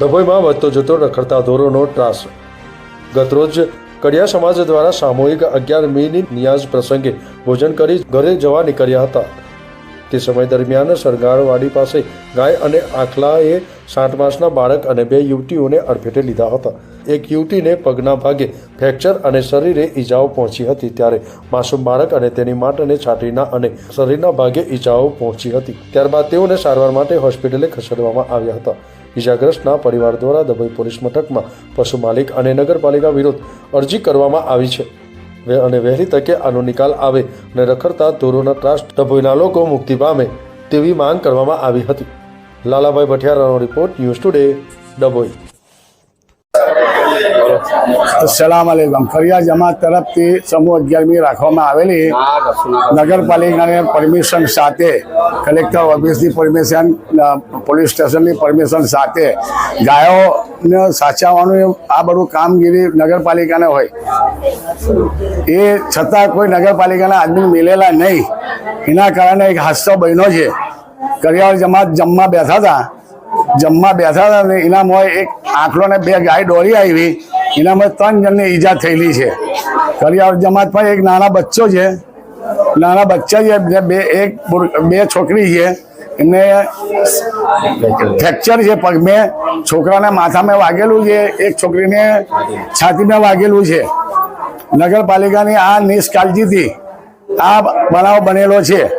ડભોઈમાં વધતો જતો રખડતા ઢોરોનો ત્રાસ. ગતરોજ કડિયા સમાજ દ્વારા સામૂહિક અગિયાર મીની નિયાઝ પ્રસંગે ભોજન કરી ઘરે જવા નીકળ્યા હતા. તે સમય દરમિયાન સરગારવાડી પાસે ગાય અને આખલાએ સાત માસના બાળક અને બે યુવતીઓને અડફેટે લીધા હતા. એક યુવતીને પગના ભાગે ફ્રેક્ચર અને શરીરે ઈજાઓ પહોંચી હતી ત્યારે માસૂમ બાળક અને તેની માતાને છાતીના અને શરીરના ભાગે ઈજાઓ પહોંચી હતી. ત્યારબાદ તેઓને સારવાર માટે હોસ્પિટલે ખસેડવામાં આવ્યા હતા. ઈજાગ્રસ્તના પરિવાર દ્વારા દબોઈ પોલીસ મથકમાં પશુ માલિક અને નગરપાલિકા વિરુદ્ધ અરજી કરવામાં આવી છે. અને વહેલી તકે આનો નિકાલ આવે અને રખડતા ઢોરોના ત્રાસ ડભોઈના લોકો મુક્તિ પામે તેવી માંગ કરવામાં આવી હતી. લાલાભાઈ ભઠિયારાનો રિપોર્ટ ન્યૂઝ ટુડે ડભોઈ સલામ અલેકમ. ફરિયાદ જમાત તરફથી સમૂહ અગિયારમી રાખવામાં આવેલી નગરપાલિકાને પરમિશન સાથે કલેક્ટર ઓફિસની પરમિશન પોલીસ સ્ટેશનની પરમિશન સાથે ગાયોને સાચવવાનું આ બધું કામગીરી નગરપાલિકાને હોય. એ છતાં કોઈ નગરપાલિકાના આદમી મિલેલા નહીં. એના કારણે એક હાદસો બન્યો છે. કરિયાવર જમાત જમવા બેઠા હતા. જમવા બેઠા હતા ને એનામાં એક આંખલો ને બે ગાય દોરી આવી એનામાં ત્રણ જણને ઈજા થયેલી છે. કરિયાવર જમાતમાં એક નાના બચ્ચો છે. નાના બચ્ચા છે બે, એક બે છોકરી છે. એમને ફ્રેક્ચર છે પગમાં. છોકરાને માથામાં વાગેલું છે. એક છોકરીને છાતીમાં વાગેલું છે. નગરપાલિકાની આ નિષ્કાળજીથી આ બનાવ બનેલો છે.